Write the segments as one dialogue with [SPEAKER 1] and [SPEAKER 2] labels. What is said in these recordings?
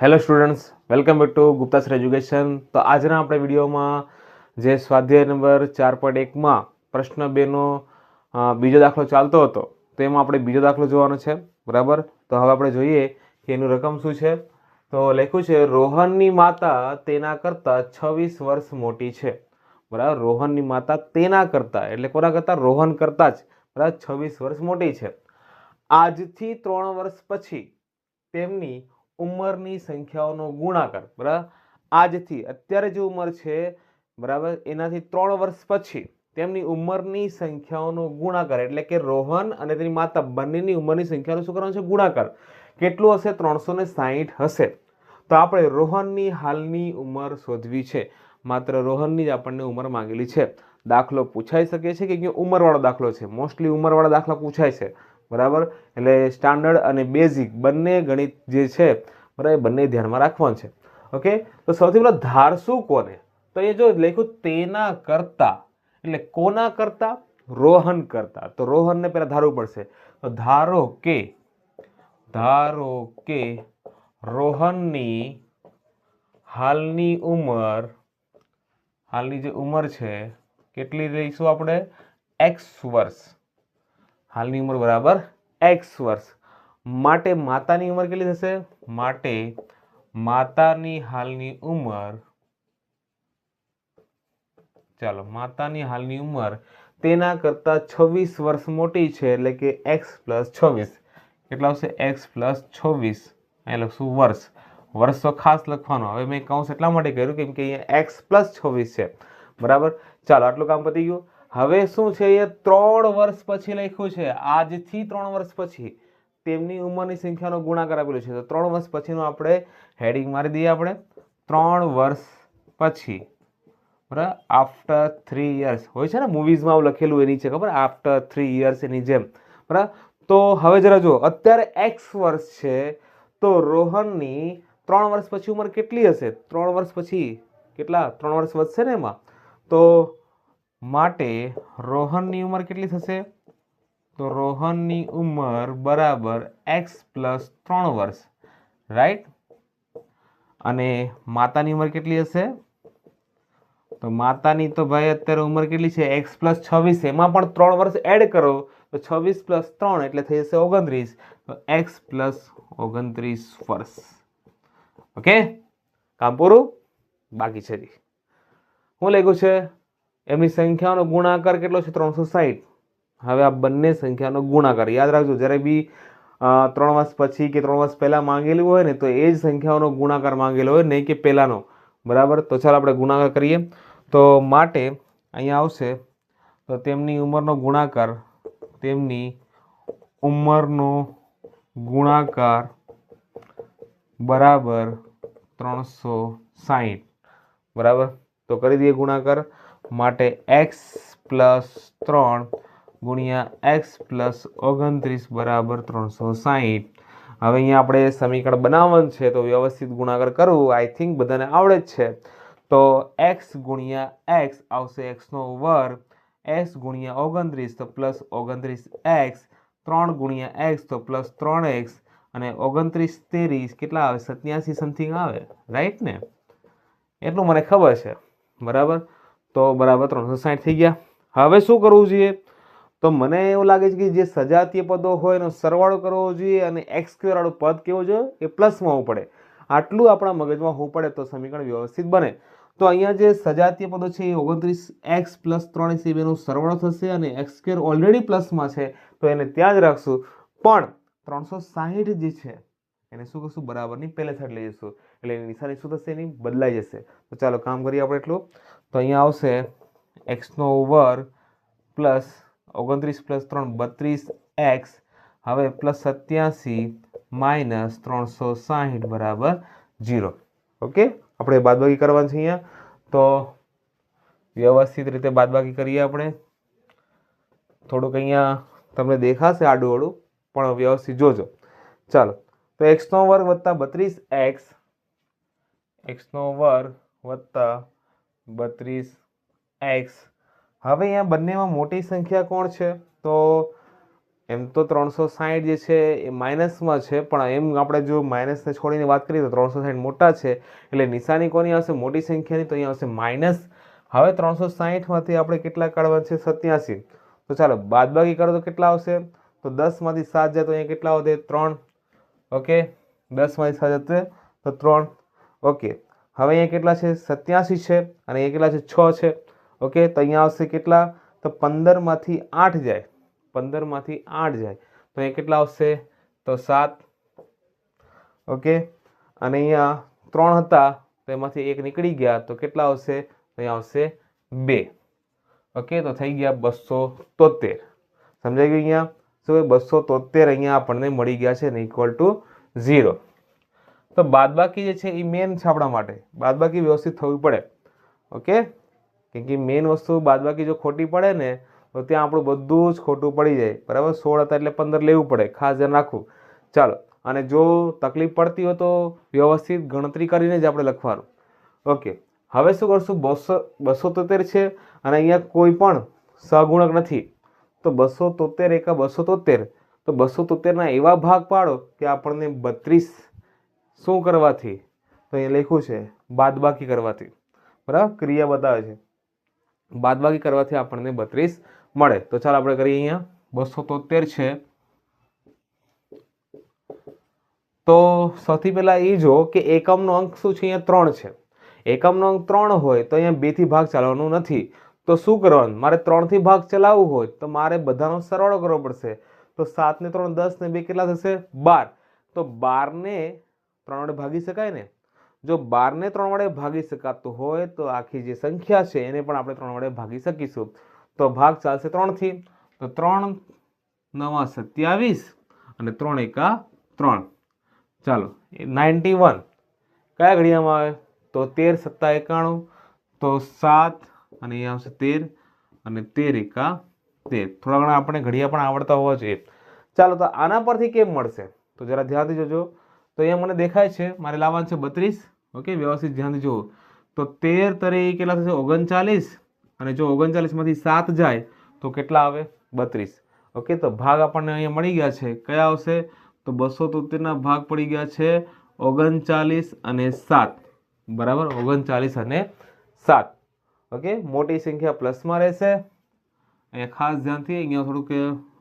[SPEAKER 1] Hello students welcome back to Gupta sir education તો આજના આપણે વિડીયોમાં જે સ્વાધ્યાય નંબર ચાર પોઈન્ટ એકમાં પ્રશ્ન બેનો બીજો દાખલો ચાલતો હતો, તો એમાં આપણે બીજો દાખલો જોવાનો છે. બરાબર? તો હવે આપણે જોઈએ કે એનું રકમ શું છે? તો લખ્યું છે, રોહનની માતા તેના કરતાં છવ્વીસ વર્ષ મોટી છે. બરાબર? રોહનની માતા તેના કરતાં, એટલે કોના કરતાં? રોહન કરતાં જ. બરાબર? છવ્વીસ વર્ષ મોટી છે. આજથી ત્રણ વર્ષ પછી તેમની ઉંમરની સંખ્યાઓનો ગુણાકાર, બરાબર? આજથી, અત્યારે જે ઉંમર છે, બરાબર, એનાથી ત્રણ વર્ષ પછી તેમની ઉંમરની સંખ્યાઓનો ગુણાકાર, એટલે કે રોહન અને તેની માતા બંનેની ઉંમરની સંખ્યાનો શું કરવાનો છે? ગુણાકાર. કેટલું હશે? ત્રણસો ને હશે. તો આપણે રોહનની હાલની ઉંમર શોધવી છે. માત્ર રોહનની જ આપણને ઉંમર માંગેલી છે. દાખલો પૂછાઈ શકે છે કે ઉંમરવાળો દાખલો છે? મોસ્ટલી ઉંમરવાળા દાખલા પૂછાય છે. બરાબર? એટલે સ્ટાન્ડર્ડ અને બેઝિક બંને ગણિત જે છે બરાબર, એ બંને ધ્યાનમાં રાખવાનું છે. ઓકે તો સૌથી પહેલાં ધારશું કોને? તો એ જો લખ્યું તેના કરતા, એટલે કોના કરતા? રોહન કરતા. તો રોહનને પહેલાં ધારવું પડશે. તો ધારો કે ધારો કે રોહનની હાલની ઉંમર, હાલની જે ઉંમર છે, કેટલી લઈશું આપણે? એક્સ વર્ષ. હાલની ઉંમર બરાબર એક્સ વર્ષ. માટે માતાની ઉંમર કેટલી થશે? માટે માતાની હાલની ઉંમર, ચાલો, માતાની હાલની ઉંમર તેના કરતાં છવ્વીસ વર્ષ મોટી છે, એટલે કે એક્સ પ્લસ છવ્વીસ. કેટલા આવશે? એક્સ પ્લસ છવ્વીસ. અહીં લખશું વર્ષ. વર્ષ તો ખાસ લખવાનો. હવે મેં કૌંસ એટલા માટે કર્યું કેમ કે અહીંયા એક્સ પ્લસ છવ્વીસ છે. બરાબર? ચાલો, આટલું કામ પતી ગયું. હવે શું છે? એ ત્રણ વર્ષ પછી લખ્યું છે. આજથી ત્રણ વર્ષ પછી. તેમની ઉંમરની સંખ્યાનો ગુણાકાર આપેલો છે. તો ત્રણ વર્ષ પછીનું આપણે હેડિંગ મારી દઈએ આપણે. ત્રણ વર્ષ પછી, બરાબર? આફ્ટર થ્રી યર્સ હોય છે ને મૂવીઝમાં લખેલું એની છે, ખબર? આફ્ટર થ્રી યર્સ એની જેમ. બરાબર? તો હવે જરા જુઓ, અત્યારે એક્સ વર્ષ છે, તો રોહનની ત્રણ વર્ષ પછી ઉંમર કેટલી હશે? ત્રણ વર્ષ પછી કેટલા? ત્રણ વર્ષ વધશે ને એમાં? તો માટે રોહનની ઉંમર કેટલી થશે? તો રોહનની ઉંમર બરાબર એક્સ પ્લસ ત્રણ વર્ષ રાઈટ અને માતાની ઉંમર કેટલી હશે? તો માતાની તો ભાઈ અત્યારે ઉંમર કેટલી છે? એક્સ પ્લસ છવ્વીસ, એમાં પણ ત્રણ વર્ષ એડ કરો, તો છવ્વીસ પ્લસ ત્રણ એટલે થઈ જશે ઓગણત્રીસ. તો એક્સ પ્લસ ઓગણત્રીસ વર્ષ. ઓકે? કામ પૂરું? બાકી છે હું લખ્યું છે? એમની સંખ્યાનો ગુણાકાર કેટલો છે? ત્રણસો સાહીઠ હવે આ બંને સંખ્યાનો ગુણાકાર. યાદ રાખજો, જ્યારે બી ત્રણ વર્ષ પછી કે ત્રણ વર્ષ પહેલાં માંગેલું હોય ને, તો એ જ સંખ્યાઓનો ગુણાકાર માંગેલો હોય, નહીં કે પહેલાંનો. બરાબર? તો ચાલો આપણે ગુણાકાર કરીએ. તો માટે અહીંયા આવશે, તો તેમની ઉંમરનો ગુણાકાર, તેમની ઉંમરનો ગુણાકાર બરાબર ત્રણસો સાહીઠ. બરાબર? તો કરી દઈએ ગુણાકાર. માટે એક્સ પ્લસ ત્રણ ગુણ્યા એક્સ પ્લસ ઓગણત્રીસ બરાબર ત્રણસો સાહીઠ. હવે અહીંયા આપણે સમીકરણ બનાવવાનું છે, તો વ્યવસ્થિત ગુણાકાર કરવું આઈ થિંક બધાને આવડે જ છે. તો એક્સ ગુણ્યા એક્સ આવશે એક્સનો વર્ગ એક્સ ગુણ્યા ઓગણત્રીસ, તો પ્લસ ઓગણત્રીસ એક્સ ત્રણ ગુણ્યા એક્સ તો પ્લસ ત્રણ એક્સ અને ઓગણત્રીસ ત્રીસ કેટલા આવે? સત્યાસી સમથિંગ આવે રાઈટ ને? એટલું મને ખબર છે, બરાબર? તો બરાબર ત્રણસો સાઠ થઈ ગયા. હવે શું કરવું જોઈએ? તો મને એવું લાગે છે કે જે સજાતીય પદો હોય એનો સરવાળો કરવો જોઈએ અને એક્સ વાળું પદ કેવું જોઈએ એ પ્લસમાં હોવું પડે. આટલું આપણા મગજમાં હોવું પડે તો સમીકરણ વ્યવસ્થિત બને. તો અહીંયા જે સજાતીય પદો છે એ ઓગણત્રીસ એક્સ પ્લસ ત્રણ એસી બેનો સરવાળો થશે અને એક્સ સ્ક્વેર ઓલરેડી પ્લસમાં છે, તો એને ત્યાં જ રાખશું. પણ ત્રણસો સાહીઠ જે છે, એને શું કરશું? બરાબરની પહેલે સાઈડ લઈ જઈશું એટલે એની નિશાની શું થશે? એની બદલાઈ જશે. તો ચાલો કામ કરીએ આપણે એટલું. તો અહીંયા આવશે એક્સનો વર્ગ પ્લસ ઓગણત્રીસ પ્લસ ત્રણ બત્રીસ એક્સ. હવે પ્લસ સત્યાસી માઇનસ ત્રણસો સાહીઠ બરાબર જીરો ઓકે? આપણે બાદબાકી કરવાની છે અહીંયા. તો વ્યવસ્થિત રીતે બાદબાકી કરીએ આપણે. થોડુંક અહીંયા તમને દેખાશે આડું પણ વ્યવસ્થિત જોજો. ચાલો. તો એક્સનો વર્ગ વત્તા બત્રીસ એક્સ. એક્સનો વર્ગ વત્તા બત્રીસ એક્સ. હવે અહીંયા બંનેમાં મોટી સંખ્યા કોણ છે? તો એમ તો ત્રણસો સાહીઠ જે છે એ માઇનસમાં છે, પણ એમ આપણે જો માઇનસને છોડીને વાત કરીએ તો ત્રણસો સાહીઠ મોટા છે, એટલે નિશાની કોની આવશે? મોટી સંખ્યાની, તો અહીંયા આવશે માઇનસ. હવે ત્રણસો સાહીઠમાંથી આપણે કેટલા કાઢવાના છે? સત્યાસી. તો ચાલો, બાદબાકી કરો તો કેટલા આવશે? તો દસમાંથી સાત જાય તો અહીંયા કેટલા વધે? ત્રણ. ઓકે? દસમાંથી સાત જશે તો ત્રણ. ઓકે. હવે અહીંયા કેટલા છે? સત્યાસી છે, અને અહીંયા કેટલા છે? છ છે. ઓકે, તો અહીંયા આવશે કેટલા? તો પંદરમાંથી આઠ જાય. પંદરમાંથી આઠ જાય. તો અહીંયા કેટલા આવશે? તો સાત. ઓકે, અને અહીંયા ત્રણ હતા, તો એમાંથી એક નીકળી ગયા. તો કેટલા આવશે? તો અહીંયા આવશે બે. ઓકે, તો થઈ ગયા બસો તોતેર. સમજાઈ ગયું અહીંયા? શું બસો તોતેર અહીંયા આપણને મળી ગયા છે ને ઇક્વલ ટુ ઝીરો તો બાદબાકી જે છે એ મેન છે આપણા માટે. બાદબાકી વ્યવસ્થિત થવી પડે. ઓકે? કેમ કે મેન વસ્તુ બાદબાકી જો ખોટી પડે ને, તો ત્યાં આપણું બધું જ ખોટું પડી જાય. બરાબર? સોળ હતા એટલે પંદર લેવું પડે. ખાસ ધ્યાન રાખવું. ચાલો, અને જો તકલીફ પડતી હોય તો વ્યવસ્થિત ગણતરી કરીને જ આપણે લખવાનું. ઓકે. હવે શું કરશું? બસો બસો તોતેર છે, અને અહીંયા કોઈ પણ સહગુણક નથી. તો બસો તોતેર એકા બસો તોતેર તો બસો તોતેરના એવા ભાગ પાડો કે આપણને બત્રીસ શું કરવાથી? તો અહીંયા લખ્યું છે, બાદબાકી કરવાથી. બરાબર? ક્રિયા બતાવે છે. બાદબાકી કરવાથી આપણને બત્રીસ મળે. તો ચાલો આપણે કરીએ અહીંયા. બસો તોતેર છે. તો સૌથી પહેલાં એ જો કે એકમનો અંક શું છે? અહીંયા ત્રણ છે. એકમનો અંક ત્રણ હોય તો અહીંયા બેથી ભાગ ચલાવવાનું નથી. તો શું કરવાનું? મારે ત્રણથી ભાગ ચલાવવું હોય તો મારે બધાનો સરવાળો કરવો પડશે. તો સાત ને ત્રણ દસ ને બે કેટલા થશે? બાર. તો બારને ત્રણ વડે ભાગી શકાય ને? જો બારને ત્રણ વડે ભાગી શકાતું હોય તો આખી જે સંખ્યા છે એને પણ આપણે ત્રણ વડે ભાગી શકીશું. તો ભાગ ચાલશે ત્રણથી. તો ત્રણ નવા સત્યાવીસ અને ત્રણ એકા ત્રણ. ચાલો નાઇન્ટી વન. કયા ઘડિયામાં આવે? તો તેર સત્તા એકાણું, તો સાત અને અહીંયા આવશે તેર અને તેર એકા તેર. થોડા ઘણા આપણે ઘડિયા પણ આવડતા હોવા જોઈએ. ચાલો, તો આના પરથી કેમ મળશે? તો જરા ધ્યાનથી જોજો. તો અહીંયા મને દેખાય છે, મારે લાવવાનું છે બત્રીસ. ઓકે, વ્યવસ્થિત ધ્યાનથી જુઓ તો તેર તરે કેટલા થશે? ઓગણચાલીસ. અને જો ઓગણચાલીસમાંથી સાત જાય, તો કેટલા આવે? બત્રીસ. ઓકે, તો ભાગ આપણને અહીંયા મળી ગયા છે. કયા આવશે? તો બસો તોતેરના ભાગ પડી ગયા છે. ઓગણચાલીસ અને સાત. બરાબર? ઓગણચાલીસ અને સાત. ઓકે, મોટી સંખ્યા પ્લસમાં રહેશે. અહીંયા ખાસ ધ્યાનથી અહીંયા થોડુંક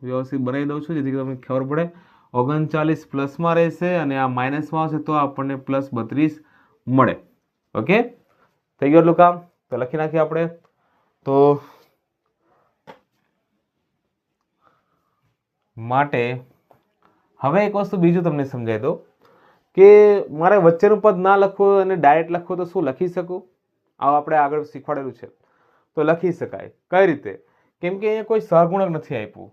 [SPEAKER 1] વ્યવસ્થિત બનાવી દઉં છું, જેથી તમને ખબર પડે. ઓગણચાલીસ પ્લસમાં રહેશે અને આ માઇનસમાં આવશે, તો આપણને પ્લસ બત્રીસ મળે. ઓકે થઈ ગયું એટલું કામ? તો લખી નાખીએ આપણે. તો માટે હવે એક વસ્તુ બીજું તમને સમજાવી દઉં કે મારે વચ્ચેનું પદ ના લખવું અને ડાયરેક્ટ લખવું તો શું લખી શકું? આવું આપણે આગળ શીખવાડેલું છે. તો લખી શકાય. કઈ રીતે? કેમ કે અહીંયા કોઈ સહગુણક નથી આપ્યું.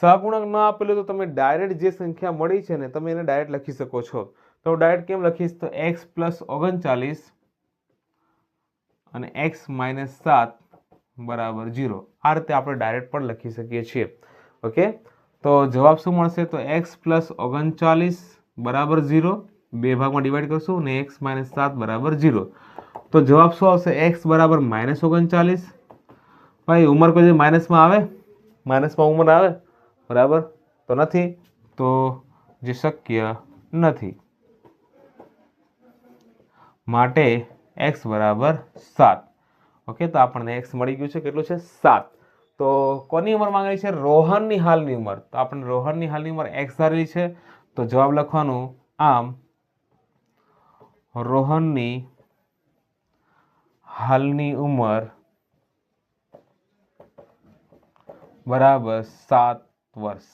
[SPEAKER 1] સહગુણક ન આપેલું તો તમે ડાયરેક્ટ જે સંખ્યા મળી છે ને તમે એને ડાયરેક્ટ લખી શકો છો. તો ડાયરેક્ટ કેમ લખીશ? તો એક્સ પ્લસ ઓગણચાલીસ અને એક્સ માઇનસ સાત બરાબર જીરો આ રીતે આપણે ડાયરેક્ટ પણ લખી શકીએ છીએ. ઓકે? તો જવાબ શું મળશે? તો એક્સ પ્લસ ઓગણચાલીસ બરાબર ઝીરો બે ભાગમાં ડિવાઈડ કરશું અને એક્સ માઇનસ સાત બરાબર ઝીરો તો જવાબ શું આવશે? એક્સ બરાબર માઇનસ ઓગણચાલીસ. ભાઈ, ઉંમર કોઈ માઇનસમાં આવે? માઇનસમાં ઉંમર આવે? બરાબર? તો નથી. તો જે શક્ય નથી. માટે એક્સ બરાબર સાત. ઓકે, તો આપણને એક્સ મળી ગયું છે. કેટલું છે? સાત. તો કોની ઉંમર માંગેલી છે? રોહનની હાલની ઉંમર. તો આપણને રોહનની હાલની ઉંમર એક્સ ધારેલી છે. તો જવાબ લખવાનું આમ, રોહનની હાલની ઉંમર બરાબર સાત વર્ષ.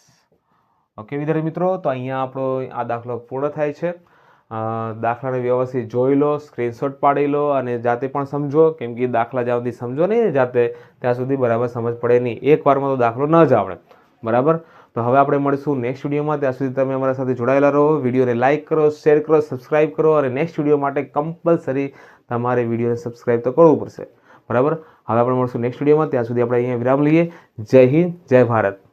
[SPEAKER 1] ઓકે, વિદ્યાર્થી મિત્રો, તો અહીંયા આપણો આ દાખલો પૂર્ણ થાય છે. દાખલાને વ્યવસ્થિત જોઈ લો, સ્ક્રીનશોટ પાડી લો અને જાતે પણ સમજો. કેમ કે દાખલા જ્યાં સુધી સમજો નહીં જાતે, ત્યાં સુધી બરાબર સમજ પડે નહીં. એક વારમાં તો દાખલો ન જ આવડે. બરાબર? તો હવે આપણે મળીશું નેક્સ્ટ વિડીયોમાં ત્યાં સુધી તમે અમારા સાથે જોડાયેલા રહો. વિડીયોને લાઇક કરો શેર કરો સબસ્ક્રાઇબ કરો અને નેક્સ્ટ વીડિયો માટે કમ્પલસરી તમારે વિડીયોને સબસ્ક્રાઇબ તો કરવું પડશે. બરાબર? હવે આપણે મળશું નેક્સ્ટ વિડીયોમાં ત્યાં સુધી આપણે અહીંયા વિરામ લઈએ. જય હિન્દ, જય ભારત.